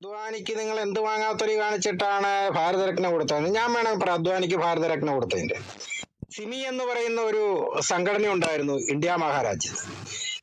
അദ്വാനിക്ക് നിങ്ങൾ എന്ത് വാങ്ങാത്തൊരു കാണിച്ചിട്ടാണ് ഭാരതരത്ന കൊടുത്തത്? ഞാൻ വേണം പറ അദ്വാനിക്ക് ഭാരതരത്ന കൊടുത്തതിന്റെ സിമി എന്ന് പറയുന്ന ഒരു സംഘടന ഉണ്ടായിരുന്നു ഇന്ത്യ മഹാരാജ്യത്ത്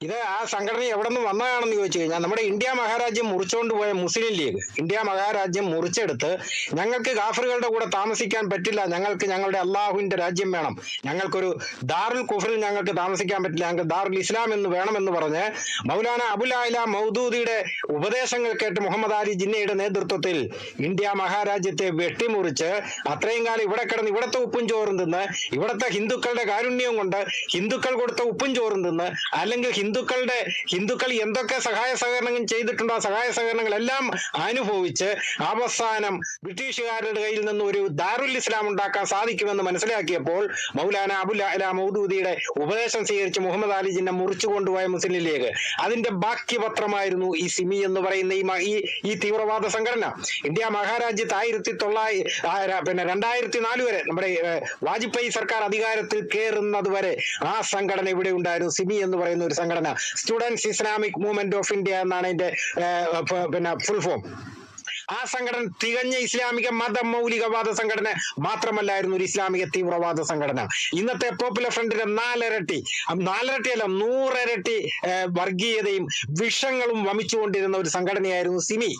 ഇത് ആ സംഘടന എവിടെ നിന്ന് വന്നതാണെന്ന് ചോദിച്ചു കഴിഞ്ഞാൽ നമ്മുടെ ഇന്ത്യ മഹാരാജ്യം മുറിച്ചുകൊണ്ട് പോയ മുസ്ലിം ലീഗ്. ഇന്ത്യ മഹാരാജ്യം മുറിച്ചെടുത്ത് ഞങ്ങൾക്ക് കാഫറുകളുടെ കൂടെ താമസിക്കാൻ പറ്റില്ല. ഞങ്ങൾക്ക് ഞങ്ങളുടെ അള്ളാഹുവിന്റെ രാജ്യം വേണം. ഞങ്ങൾക്കൊരു ദാറുൽ കുഫറിൽ ഞങ്ങൾക്ക് താമസിക്കാൻ പറ്റില്ല. ഞങ്ങൾക്ക് ദാറുൽ ഇസ്ലാം എന്ന് വേണമെന്ന് പറഞ്ഞ് മൗലാന അബുൽ ആല മൗദൂദിയുടെ ഉപദേശങ്ങൾ കേട്ട് മുഹമ്മദ് അലി ജിന്നയുടെ നേതൃത്വത്തിൽ ഇന്ത്യ മഹാരാജ്യത്തെ വെട്ടിമുറിച്ച് അത്രയും കാലം ഇവിടെ കിടന്ന് ഇവിടുത്തെ ഉപ്പും ചോറും തിന്ന് ഇവിടുത്തെ ഹിന്ദുക്കളുടെ കാരുണ്യം കൊണ്ട് ഹിന്ദുക്കൾ കൊടുത്ത ഉപ്പും ചോറും തിന്ന് അല്ലെങ്കിൽ ഹിന്ദുക്കളുടെ ഹിന്ദുക്കൾ എന്തൊക്കെ സഹായ സഹകരണങ്ങൾ ചെയ്തിട്ടുണ്ടോ ആ സഹായ സഹകരണങ്ങളെല്ലാം അനുഭവിച്ച് അവസാനം ബ്രിട്ടീഷുകാരുടെ കയ്യിൽ നിന്ന് ഒരു ദാറുൽ ഇസ്ലാം ഉണ്ടാക്കാൻ സാധിക്കുമെന്ന് മനസ്സിലാക്കിയപ്പോൾ മൗലാന അബുൽ അല മൗദൂദിയുടെ ഉപദേശം സ്വീകരിച്ച് മുഹമ്മദ് അലി ജിന്നെ മുറിച്ചു കൊണ്ടുപോയ മുസ്ലിം ലീഗ് അതിന്റെ ബാക്കി പത്രമായിരുന്നു ഈ സിമി എന്ന് പറയുന്ന ഈ ഈ തീവ്രവാദ സംഘടന. ഇന്ത്യ മഹാരാജ്യത്ത് ആയിരത്തി തൊള്ളായിരത്തി പിന്നെ രണ്ടായിരത്തി നാല് വരെ നമ്മുടെ വാജ്പേയി സർക്കാർ അധികാരത്തിൽ കയറുന്നത് വരെ ആ സംഘടന ഇവിടെ ഉണ്ടായിരുന്നു. സിമി എന്ന് പറയുന്ന ഒരു സംഘടന. Students Islamic movement of India എന്നാണ് അതിന്റെ പിന്നെ ഫുൾ ഫോം ആ സംഘടന തികഞ്ഞ ഇസ്ലാമിക മത മൗലികവാദ സംഘടന മാത്രമല്ലായിരുന്നു ഒരു ഇസ്ലാമിക തീവ്രവാദ സംഘടന. ഇന്നത്തെ പോപ്പുലർ ഫ്രണ്ടിന്റെ നാലരട്ടി നാലരട്ടിയല്ല നൂറിരട്ടി വർഗീയതയും വിഷങ്ങളും വമിച്ചുകൊണ്ടിരുന്ന ഒരു സംഘടനയായിരുന്നു സിമി.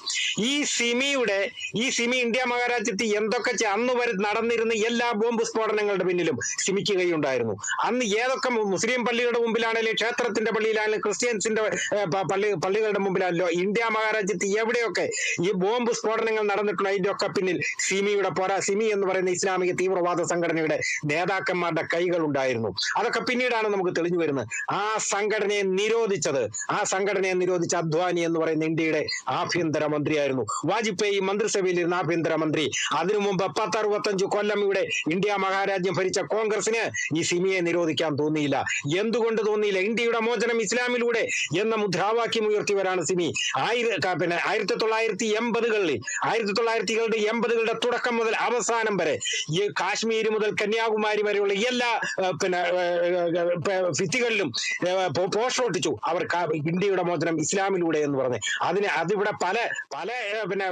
ഈ സിമിയുടെ ഈ സിമി ഇന്ത്യ മഹാരാജ്യത്ത് എന്തൊക്കെ അന്ന് വരെ നടന്നിരുന്ന എല്ലാ ബോംബ് സ്ഫോടനങ്ങളുടെ പിന്നിലും സിമിക്ക് കൈയുണ്ടായിരുന്നു. അന്ന് ഏതൊക്കെ മുസ്ലിം പള്ളികളുടെ മുമ്പിലാണെങ്കിലും ക്ഷേത്രത്തിന്റെ പള്ളിയിലാണെങ്കിലും ക്രിസ്ത്യൻസിന്റെ പള്ളി പള്ളികളുടെ മുമ്പിലാണല്ലോ ഇന്ത്യ മഹാരാജ്യത്ത് എവിടെയൊക്കെ ഈ ബോംബ് സ്ഫോടനങ്ങൾ നടന്നിട്ടുണ്ട് അതിന്റെ ഒക്കെ പിന്നിൽ സിമിയുടെ പോരാ. സിമി എന്ന് പറയുന്ന ഇസ്ലാമിക തീവ്രവാദ സംഘടനയുടെ നേതാക്കന്മാരുടെ കൈകൾ ഉണ്ടായിരുന്നു. അതൊക്കെ പിന്നീടാണ് നമുക്ക് തെളിഞ്ഞു വരുന്നത്. ആ സംഘടനയെ നിരോധിച്ചത് ആ സംഘടനയെ നിരോധിച്ച അദ്വാനി എന്ന് പറയുന്ന ഇന്ത്യയുടെ ആഭ്യന്തര മന്ത്രിയായിരുന്നു. വാജ്പേയി മന്ത്രിസഭയിൽ ഇരുന്ന ആഭ്യന്തര മന്ത്രി. അതിനു മുമ്പ് പത്തറുപത്തഞ്ച് കൊല്ലം ഇവിടെ ഇന്ത്യ മഹാരാജ്യം ഭരിച്ച കോൺഗ്രസിന് ഈ സിമിയെ നിരോധിക്കാൻ തോന്നിയില്ല. എന്തുകൊണ്ട് തോന്നിയില്ല? ഇന്ത്യയുടെ മോചനം ഇസ്ലാമിലൂടെ എന്ന മുദ്രാവാക്യം ഉയർത്തിയവരാണ് സിമി. ആയിര പിന്നെ ആയിരത്തി തൊള്ളായിരത്തി എൺപതുകളിൽ ആയിരത്തി തൊള്ളായിരത്തികളുടെ എൺപതുകളുടെ തുടക്കം മുതൽ അവസാനം വരെ ഈ കാശ്മീർ മുതൽ കന്യാകുമാരി വരെയുള്ള എല്ലാ പിന്നെ ഭിത്തികളിലും ഒട്ടിച്ചു. അവർ ഇന്ത്യയുടെ മോചനം ഇസ്ലാമിലൂടെ എന്ന് പറഞ്ഞ്. അതിന് അതിവിടെ പല പല പിന്നെ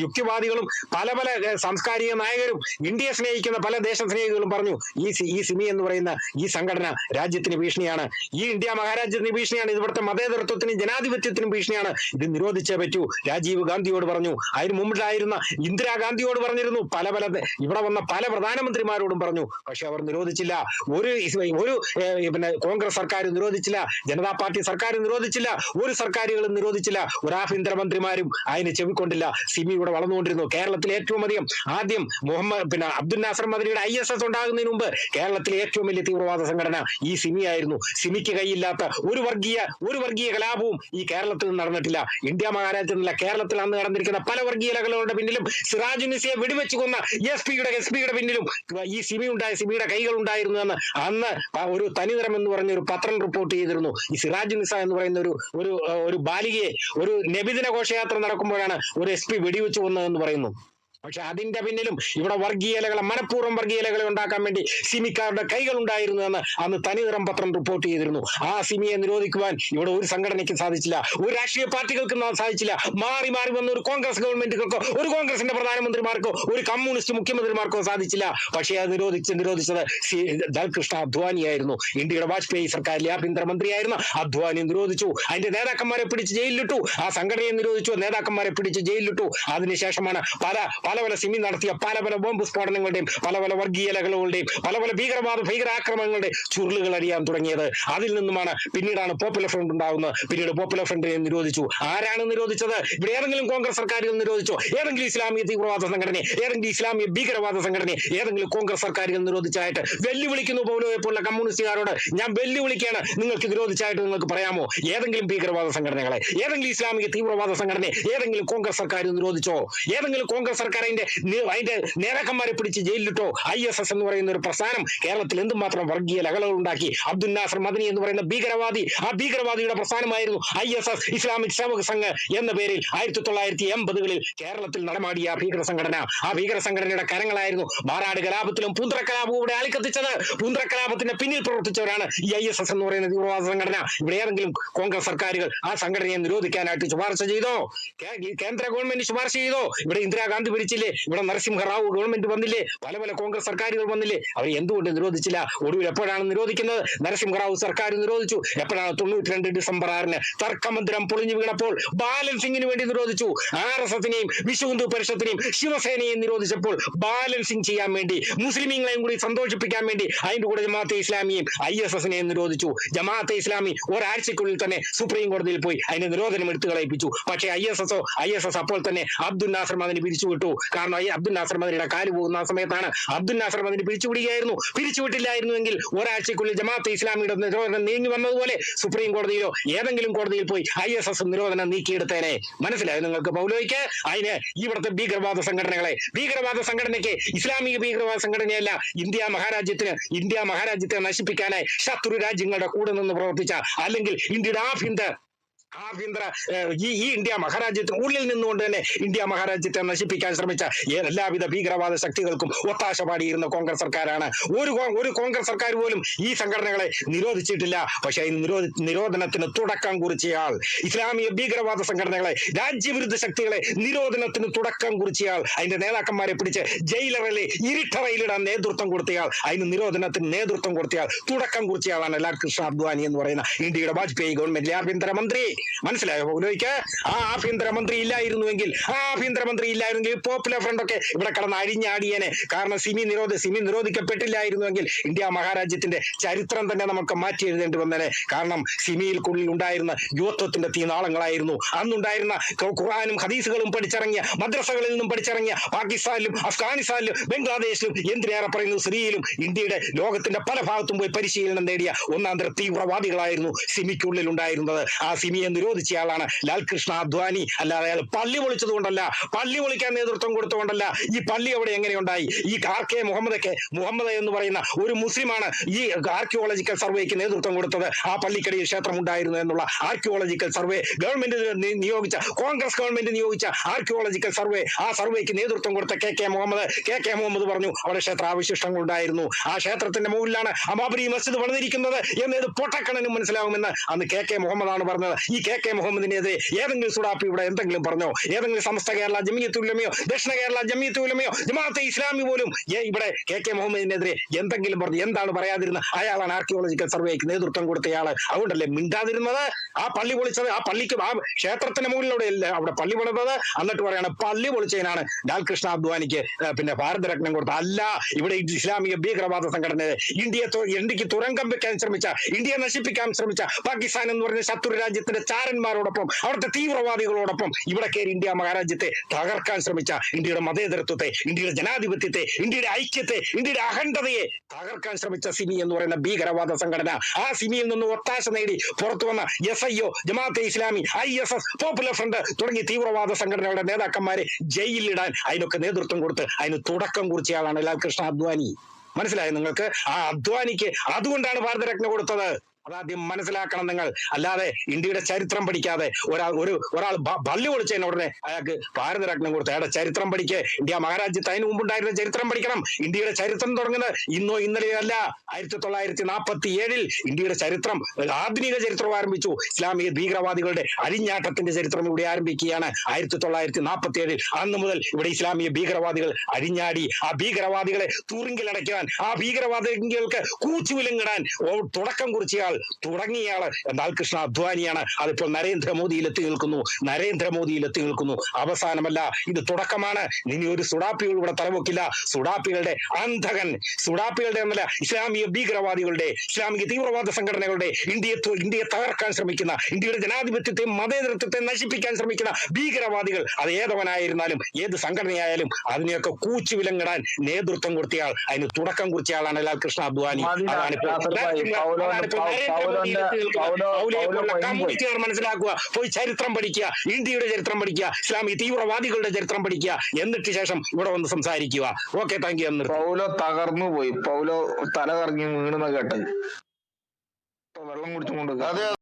യുക്തിവാദികളും പല പല സാംസ്കാരിക നായകരും ഇന്ത്യയെ സ്നേഹിക്കുന്ന പല ദേശ സ്നേഹികളും പറഞ്ഞു ഈ ഈ സിമി എന്ന് പറയുന്ന ഈ സംഘടന രാജ്യത്തിന് ഭീഷണിയാണ്. ഈ ഇന്ത്യ മഹാരാജ്യത്തിന് ഭീഷണിയാണ്. ഇവിടുത്തെ മതേതരത്വത്തിനും ജനാധിപത്യത്തിനും ഭീഷണിയാണ്. ഇത് നിരോധിച്ചേ പറ്റൂ. രാജീവ് ഗാന്ധിയോട് പറഞ്ഞു അതിന് മുമ്പിലായിരുന്ന ഇന്ദിരാഗാന്ധിയോട് പറഞ്ഞിരുന്നു. പല പല ഇവിടെ വന്ന പല പ്രധാനമന്ത്രിമാരോടും പറഞ്ഞു. പക്ഷെ അവർ നിരോധിച്ചില്ല. ഒരു ഒരു പിന്നെ കോൺഗ്രസ് സർക്കാർ നിരോധിച്ചില്ല. ജനതാ പാർട്ടി സർക്കാർ നിരോധിച്ചില്ല. ഒരു സർക്കാരുകളും നിരോധിച്ചില്ല. ഒരു ആഭ്യന്തരമന്ത്രിമാരും അതിന് ചെവിക്കൊണ്ടില്ല. സിമി ഇവിടെ വളർന്നുകൊണ്ടിരുന്നു. കേരളത്തിൽ ഏറ്റവും അധികം ആദ്യം മുഹമ്മദ് പിന്നെ അബ്ദുൽ നാസർ മദനിയുടെ ഐ എസ് എസ് ഉണ്ടാകുന്നതിന് മുമ്പ് കേരളത്തിലെ ഏറ്റവും വലിയ തീവ്രവാദ സംഘടന ഈ സിമി ആയിരുന്നു. സിമിക്ക് കൈയില്ലാത്ത ഒരു വർഗീയ ഒരു വർഗീയ കലാപവും ഈ കേരളത്തിൽ നടന്നിട്ടില്ല. ഇന്ത്യ മഹാരാജ്യത്തിനല്ല. കേരളത്തിൽ അന്ന് നടന്നിരിക്കുന്ന പല വർഗീയ ലഹളകളുടെ പിന്നിലും സിറാജുനിസിയെ വെടിവെച്ച് കൊന്ന എസ് പിയുടെ എസ് പിയുടെ പിന്നിലും ഈ സിമി ഉണ്ടായ സിമിയുടെ കൈകൾ ഉണ്ടായിരുന്നു എന്ന് അന്ന് ഒരു തനിനിറം എന്ന് പറഞ്ഞ ഒരു പത്രം റിപ്പോർട്ട് ചെയ്തിരുന്നു. ഈ സിറാജ് നിസ എന്ന് പറയുന്ന ഒരു ഒരു ഒരു ബാലികയെ ഒരു നബിദിന ഘോഷയാത്ര നടക്കുമ്പോഴാണ് ഒരു എസ് പി വെടിവെച്ച് കൊന്നതെന്ന് പറയുന്നു. പക്ഷെ അതിന്റെ പിന്നിലും ഇവിടെ വർഗീയലകളെ മനഃപൂർവം വർഗീയലകളെ ഉണ്ടാക്കാൻ വേണ്ടി സിമിക്കാരുടെ കൈകൾ ഉണ്ടായിരുന്നുവെന്ന് അന്ന് തനിനിറം പത്രം റിപ്പോർട്ട് ചെയ്തിരുന്നു. ആ സിമിയെ നിരോധിക്കുവാൻ ഇവിടെ ഒരു സംഘടനയ്ക്ക് സാധിച്ചില്ല. ഒരു രാഷ്ട്രീയ പാർട്ടികൾക്കും സാധിച്ചില്ല. മാറി മാറി വന്ന ഒരു കോൺഗ്രസ് ഗവൺമെന്റുകൾക്കോ ഒരു കോൺഗ്രസിന്റെ പ്രധാനമന്ത്രിമാർക്കോ ഒരു കമ്മ്യൂണിസ്റ്റ് മുഖ്യമന്ത്രിമാർക്കോ സാധിച്ചില്ല. പക്ഷേ അത് നിരോധിച്ച് നിരോധിച്ചത് ദൽകൃഷ്ണ അദ്വാനിയായിരുന്നു. ഇന്ത്യയുടെ വാജ്പേയി സർക്കാരിലെ ആഭ്യന്തരമന്ത്രിയായിരുന്ന. അദ്വാനി നിരോധിച്ചു. അതിന്റെ നേതാക്കന്മാരെ പിടിച്ച് ജയിലിലിട്ടു. ആ സംഘടനയെ നിരോധിച്ചു. നേതാക്കന്മാരെ പിടിച്ച് ജയിലിലിട്ടു. അതിനുശേഷമാണ് പല പല പല സിമി നടത്തിയ പല പല ബോംബ് സ്ഫോടനങ്ങളുടെയും പല പല വർഗീയലകളുടെയും പല പല ഭീകരവാദ ഭീകരാക്രമണങ്ങളുടെ ചുരുളുകൾ അറിയാൻ തുടങ്ങിയത്. അതിൽ നിന്നുമാണ് പിന്നീടാണ് പോപ്പുലർ ഫ്രണ്ട് ഉണ്ടാകുന്നത്. പിന്നീട് പോപ്പുലർ ഫ്രണ്ടിനെ നിരോധിച്ചു. ആരാണ് നിരോധിച്ചത്? ഇവിടെ ഏതെങ്കിലും കോൺഗ്രസ് സർക്കാരുകൾ നിരോധിച്ചോ? ഏതെങ്കിലും ഇസ്ലാമിക തീവ്രവാദ സംഘടന ഏതെങ്കിലും ഇസ്ലാമിക ഭീകരവാദ സംഘടന ഏതെങ്കിലും കോൺഗ്രസ് സർക്കാരുകൾ നിരോധിച്ചായിട്ട് വെല്ലുവിളിക്കുന്നു പൗലോയെ പോലുള്ള കമ്മ്യൂണിസ്റ്റുകാരോട് ഞാൻ വെല്ലുവിളിക്കുകയാണ്. നിങ്ങൾക്ക് നിരോധിച്ചായിട്ട് നിങ്ങൾക്ക് പറയാമോ? ഏതെങ്കിലും ഭീകരവാദ സംഘടനകളെ ഏതെങ്കിലും ഇസ്ലാമിക തീവ്രവാദ സംഘടന ഏതെങ്കിലും കോൺഗ്രസ് സർക്കാർ നിരോധിച്ചോ? ഏതെങ്കിലും കോൺഗ്രസ് സർക്കാർ അതിന്റെ അതിന്റെ നേതാക്കന്മാരെ പിടിച്ച് ജയിലിലിട്ടോ? ഐ എസ് എസ് എന്ന് പറയുന്ന ഒരു പ്രസ്ഥാനം കേരളത്തിൽ എന്തുമാത്രം വർഗീയ ലഹളകൾ ഉണ്ടാക്കി അബ്ദുൽ നാസർ മദനി എന്ന് പറയുന്ന ഭീകരവാദി. ആ ഭീകരവാദിയുടെ പ്രസ്ഥാനമായിരുന്നു I S S Islamic Sevak Sangh എന്ന പേരിൽ ആയിരത്തി തൊള്ളായിരത്തി എൺപതുകളിൽ കേരളത്തിൽ നടമാടിയ ആ ഭീകര സംഘടന. ആ ഭീകര സംഘടനയുടെ കരങ്ങളായിരുന്നു മാറാട് കലാപത്തിലും പൂന്തറ കലാപവും ഇവിടെ ആളിക്കത്തിച്ചത്. പൂന്തറ കലാപത്തിന്റെ പിന്നിൽ പ്രവർത്തിച്ചവരാണ് ഈ ഐ എസ് എസ് എന്ന് പറയുന്ന തീവ്രവാദ സംഘടന. ഇവിടെ ഏതെങ്കിലും കോൺഗ്രസ് സർക്കാരുകൾ ആ സംഘടനയെ നിരോധിക്കാനായിട്ട് ശുപാർശ ചെയ്തോ? കേന്ദ്ര ഗവൺമെന്റ് ശുപാർശ ചെയ്തോ? ഇവിടെ ഇന്ദിരാഗാന്ധി ഭരിച്ചില്ലേ ഇവിടെ നരസിംഹറാവു ഗവൺമെന്റ് വന്നില്ലേ? പല പല കോൺഗ്രസ് സർക്കാരുകൾ വന്നില്ലേ? അവർ എന്തുകൊണ്ട് നിരോധിച്ചില്ല? ഒടുവിൽ എപ്പോഴാണ് നിരോധിക്കുന്നത്? നരസിംഹറാവു സർക്കാർ നിരോധിച്ചു. എപ്പോഴാണ് തൊണ്ണൂറ്റി രണ്ട് ഡിസംബർ ആറിന് തർക്കമന്ദിരം പൊളിഞ്ഞു വീണപ്പോൾ ബാലൻസിംഗിന് വേണ്ടി നിരോധിച്ചു? ആർ എസ് എസിനെയും വിശ്വ ഹിന്ദു പരിഷത്തിനെയും ശിവസേനയെയും നിരോധിച്ചപ്പോൾ ബാലൻസിംഗ് ചെയ്യാൻ വേണ്ടി മുസ്ലിമീങ്ങളെയും കൂടി സന്തോഷിപ്പിക്കാൻ വേണ്ടി അതിന്റെ കൂടെ ജമാഅത്തെ ഇസ്ലാമിയെയും ഐ എസ് എസിനെയും നിരോധിച്ചു. ജമാഅത്തെ ഇസ്ലാമി ഒരാഴ്ചക്കുള്ളിൽ തന്നെ സുപ്രീം കോടതിയിൽ പോയി അതിന്റെ നിരോധനം എടുത്തു കളയിപ്പിച്ചു. പക്ഷേ ഐ എസ് എസോ ഐ എസ് എസ് അപ്പോൾ തന്നെ അബ്ദുൽ നാസർ അതിന് പിരിച്ചുവിട്ടു. കാരണം ഈ അബ്ദുൽ നാസർ മദനിയുടെ കാൽ പോകുന്ന ആ സമയത്താണ് അബ്ദുൽ നാസർ മദനി പിരിച്ചുവിടുകയായിരുന്നു. പിരിച്ചുവിട്ടില്ലായിരുന്നുവെങ്കിൽ ഒരാഴ്ചക്കുള്ളിൽ ജമാഅത്ത് ഇസ്ലാമിയുടെ നിരോധനം നീങ്ങി വന്നതുപോലെ സുപ്രീം കോടതിയിലോ ഏതെങ്കിലും കോടതിയിൽ പോയി ഐ എസ് എസ് നിരോധനം നീക്കിയെടുത്തേനെ. മനസ്സിലായോ നിങ്ങൾക്ക് പൗലോയ്ക്ക് അതിന് ഇവിടുത്തെ ഭീകരവാദ സംഘടനകളെ. ഭീകരവാദ സംഘടനയ്ക്ക് ഇസ്ലാമിക ഭീകരവാദ സംഘടനയല്ല ഇന്ത്യ മഹാരാജ്യത്തിന് ഇന്ത്യ മഹാരാജ്യത്തെ നശിപ്പിക്കാനായി ശത്രു രാജ്യങ്ങളുടെ കൂടെ നിന്ന് പ്രവർത്തിച്ച അല്ലെങ്കിൽ ഇന്ത്യയുടെ ആഭ്യന്തര ആഭ്യന്തര ഈ ഈ ഇന്ത്യ മഹാരാജ്യത്തിന് ഉള്ളിൽ നിന്നുകൊണ്ട് തന്നെ ഇന്ത്യ മഹാരാജ്യത്തെ നശിപ്പിക്കാൻ ശ്രമിച്ച എല്ലാവിധ ഭീകരവാദ ശക്തികൾക്കും ഒത്താശ പാടിയിരുന്ന കോൺഗ്രസ് സർക്കാരാണ്. ഒരു ഒരു കോൺഗ്രസ് സർക്കാർ പോലും ഈ സംഘടനകളെ നിരോധിച്ചിട്ടില്ല. പക്ഷേ നിരോധ നിരോധനത്തിന് തുടക്കം കുറിച്ചയാൾ ഇസ്ലാമിക ഭീകരവാദ സംഘടനകളെ രാജ്യവിരുദ്ധ ശക്തികളെ നിരോധനത്തിന് തുടക്കം കുറിച്ചയാൾ അതിന്റെ നേതാക്കന്മാരെ പിടിച്ച് ജയിലറിലെ ഇരുട്ടറയിലിടാൻ നേതൃത്വം കൊടുത്തയാൾ അതിന് നിരോധനത്തിന് നേതൃത്വം കൊടുത്തയാൾ തുടക്കം കുറിച്ചയാളാണ് ലാൽ കൃഷ്ണ അദ്വാനി എന്ന് പറയുന്ന ഇന്ത്യയുടെ വാജ്പേയി ഗവൺമെന്റിലെ ആഭ്യന്തരമന്ത്രി. മനസ്സിലായോ? പൗലോയ്ക്ക് ആ ആഭ്യന്തരമന്ത്രി ഇല്ലായിരുന്നുവെങ്കിൽ ആ ആഭ്യന്തരമന്ത്രി ഇല്ലായിരുന്നെങ്കിൽ പോപ്പുലർ ഫ്രണ്ട് ഒക്കെ ഇവിടെ കടന്ന് അഴിഞ്ഞാടിയേനെ. കാരണം സിമി നിരോധ സിമി നിരോധിക്കപ്പെട്ടില്ലായിരുന്നുവെങ്കിൽ ഇന്ത്യ മഹാരാജ്യത്തിന്റെ ചരിത്രം തന്നെ നമുക്ക് മാറ്റി എഴുതേണ്ടി വന്നേനെ. കാരണം സിമിയിൽക്കുള്ളിൽ ഉണ്ടായിരുന്ന യുവത്വത്തിന്റെ തീനാളങ്ങളായിരുന്നു. അന്നുണ്ടായിരുന്ന ഖുറാനും ഹദീസുകളും പഠിച്ചിറങ്ങിയ മദ്രസകളിൽ നിന്നും പഠിച്ചിറങ്ങിയ പാകിസ്ഥാനിലും അഫ്ഗാനിസ്ഥാനിലും ബംഗ്ലാദേശിലും എന്തിനേറെ പറയുന്നു സിറിയയിലും ഇന്ത്യയുടെ ലോകത്തിന്റെ പല ഭാഗത്തും പോയി പരിശീലനം നേടിയ ഒന്നാം തരം തീവ്രവാദികളായിരുന്നു സിമിക്കുള്ളിൽ ഉണ്ടായിരുന്നത് ആ സിമിയെ നിരോധിച്ചയാളാണ് ലാൽകൃഷ്ണ അദ്വാനി അല്ലാതെ അയാൾ പള്ളി പൊളിച്ചത് കൊണ്ടല്ല പള്ളി പൊളിക്കാൻ നേതൃത്വം കൊടുത്തുകൊണ്ടല്ല ഈ പള്ളി അവിടെ എങ്ങനെയുണ്ടായി ഈ ആർ കെ മുഹമ്മദൊക്കെ മുഹമ്മദ് എന്ന് പറയുന്ന ഒരു മുസ്ലിമാണ് ഈ ആർക്കിയോളജിക്കൽ സർവേക്ക് നേതൃത്വം കൊടുത്തത്. ആ പള്ളിക്കടിയിൽ ക്ഷേത്രം ഉണ്ടായിരുന്നു എന്നുള്ള ആർക്കിയോളജിക്കൽ സർവേ ഗവൺമെന്റ് നിയോഗിച്ച കോൺഗ്രസ് ഗവൺമെന്റ് നിയോഗിച്ച ആർക്കിയോളജിക്കൽ സർവേ ആ സർവേക്ക് നേതൃത്വം കൊടുത്ത K K Muhammad K K Muhammad പറഞ്ഞു അവിടെ ക്ഷേത്രാവശിഷ്ടങ്ങൾ ഉണ്ടായിരുന്നു. ആ ക്ഷേത്രത്തിന്റെ മുകളിലാണ് അമാബരി മസ്ജിദ് വളർന്നിരിക്കുന്നത് എന്നത് പൊട്ടക്കണനും മനസ്സിലാവുമെന്ന് അന്ന് കെ കെ മുഹമ്മദാണ് പറഞ്ഞത്. ഈ കെ കെ മുഹമ്മദിനെതിരെ ഏതെങ്കിലും സുഡാപ്പി ഇവിടെ എന്തെങ്കിലും പറഞ്ഞോ? ഏതെങ്കിലും സമസ്ത കേരള ജമിയത്ത് ദക്ഷിണ കേരള ജമിയത്ത് ഉലമയോ ജമാഅത്തെ ഇസ്ലാമി പോലും ഇവിടെ കെ കെ മുഹമ്മദിനെതിരെ എന്തെങ്കിലും പറഞ്ഞു എന്താണ് പറയാതിരുന്ന അയാളാണ് ആർക്കിയോളജിക്കൽ സർവേക്ക് നേതൃത്വം കൊടുത്തയാൾ അതുകൊണ്ടല്ലേ മിണ്ടാതിരുന്നത്? ആ പള്ളി പൊളിച്ചത് ആ പള്ളിക്ക് ആ ക്ഷേത്രത്തിന് മുകളിലൂടെ അവിടെ പള്ളി പണിതത് എന്നിട്ട് പറയാണ് പള്ളി പൊളിച്ചതിനാണ് ലാൽകൃഷ്ണ അദ്വാനിക്ക് പിന്നെ ഭാരതരത്നം കൊടുത്തത്. അല്ല ഇവിടെ ഇസ്ലാമിക ഭീകരവാദ സംഘടന ഇന്ത്യയെ ഇന്ത്യയ്ക്ക് തുരങ്കം വെക്കാൻ ശ്രമിച്ച ഇന്ത്യയെ നശിപ്പിക്കാൻ ശ്രമിച്ച പാകിസ്ഥാൻ എന്ന് പറഞ്ഞ ശത്രു രാജ്യത്തിന്റെ ചാരന്മാരോടൊപ്പം അവിടുത്തെ തീവ്രവാദികളോടൊപ്പം ഇവിടെ കയറി ഇന്ത്യ മഹാരാജ്യത്തെ തകർക്കാൻ ശ്രമിച്ച ഇന്ത്യയുടെ മതേതരത്വത്തെ ഇന്ത്യയുടെ ജനാധിപത്യത്തെ ഇന്ത്യയുടെ ഐക്യത്തെ ഇന്ത്യയുടെ അഖണ്ഡതയെ തകർക്കാൻ ശ്രമിച്ച സിമി എന്ന് പറയുന്ന ഭീകരവാദ സംഘടന. ആ സിമിയിൽ നിന്ന് ഒത്താശ നേടി പുറത്തു വന്ന S I O Jamaat-e Islami I S S Popular Front തുടങ്ങിയ തീവ്രവാദ സംഘടനകളുടെ നേതാക്കന്മാരെ ജയിലിലിടാൻ അതിനൊക്കെ നേതൃത്വം കൊടുത്ത് അതിന് തുടക്കം കുറിച്ചയാളാണ് ലാൽകൃഷ്ണ അദ്വാനി. മനസ്സിലായോ നിങ്ങൾക്ക്? ആ അദ്വാനിക്ക് അതുകൊണ്ടാണ് ഭാരതരത്ന കൊടുത്തത്. അതാദ്യം മനസ്സിലാക്കണം നിങ്ങൾ. അല്ലാതെ ഇന്ത്യയുടെ ചരിത്രം പഠിക്കാതെ ഒരാൾ ഒരു ഒരാൾ പള്ളി വിളിച്ചതിന് ഉടനെ അയാൾക്ക് ഭാരതരത്നം കൊടുത്തു അയാളുടെ ചരിത്രം പഠിക്കേ. ഇന്ത്യ മഹാരാജ്യത്ത് അതിന് മുമ്പുണ്ടായിരുന്ന ചരിത്രം പഠിക്കണം. ഇന്ത്യയുടെ ചരിത്രം തുടങ്ങുന്നത് ഇന്നോ ഇന്നലെയോ അല്ല ആയിരത്തി തൊള്ളായിരത്തി നാൽപ്പത്തി ഏഴിൽ ഇന്ത്യയുടെ ചരിത്രം ആധുനിക ചരിത്രം ആരംഭിച്ചു. ഇസ്ലാമിക ഭീകരവാദികളുടെ അഴിഞ്ഞാട്ടത്തിന്റെ ചരിത്രം ഇവിടെ ആരംഭിക്കുകയാണ്. ആയിരത്തി തൊള്ളായിരത്തി നാൽപ്പത്തി ഏഴിൽ അന്ന് മുതൽ ഇവിടെ ഇസ്ലാമിക ഭീകരവാദികൾ അഴിഞ്ഞാടി ആ ഭീകരവാദികളെ തൂറിങ്കിലടയ്ക്കാൻ ആ ഭീകരവാദികൾക്ക് കൂച്ചുവിലങ്ങിടാൻ തുടക്കം കുറിച്ചയാൾ തുടങ്ങിയയാൾ ലാൽകൃഷ്ണ അദ്വാനിയാണ്. അതിപ്പോൾ നരേന്ദ്രമോദിയിൽ എത്തി നിൽക്കുന്നു. നരേന്ദ്രമോദിയിൽ എത്തി നിൽക്കുന്നു. അവസാനമല്ല ഇത് തുടക്കമാണ്. ഇനി ഒരു സുഡാപ്പികൾ ഇവിടെ തലവെക്കില്ല. സുഡാപ്പികളുടെ അന്ധകൻ സുഡാപ്പികളുടെ എന്നല്ല ഇസ്ലാമിക ഭീകരവാദികളുടെ ഇസ്ലാമിക തീവ്രവാദ സംഘടനകളുടെ ഇന്ത്യയെ ഇന്ത്യയെ തകർക്കാൻ ശ്രമിക്കുന്ന ഇന്ത്യയുടെ ജനാധിപത്യത്തെ മതേതരത്വത്തെ നശിപ്പിക്കാൻ ശ്രമിക്കുന്ന ഭീകരവാദികൾ. അത് ഏതവനായിരുന്നാലും ഏത് സംഘടനയായാലും അതിനെയൊക്കെ കൂച്ചു വിലങ്ങിടാൻ നേതൃത്വം കൊടുത്തയാൾ. അതിന് തുടക്കം കുറിച്ചയാളാണ് ലാൽകൃഷ്ണ അദ്വാനി. അതാണ് അതാണിപ്പോ കമ്മ്യൂണിസ്റ്റുകാർ മനസ്സിലാക്കുക പോയി ചരിത്രം പഠിക്കുക ഇന്ത്യയുടെ ചരിത്രം പഠിക്കുക ഇസ്ലാമിക തീവ്രവാദികളുടെ ചരിത്രം പഠിക്കുക എന്നിട്ട് ശേഷം ഇവിടെ വന്ന് സംസാരിക്കുക. ഓക്കെ താങ്ക് യു എന്നിട്ട് പൗലോ തകർന്നു പോയി. പൗലോ തല കറങ്ങി വീണെന്ന കേട്ടത്. വെള്ളം കുടിച്ചുകൊണ്ട് അതെ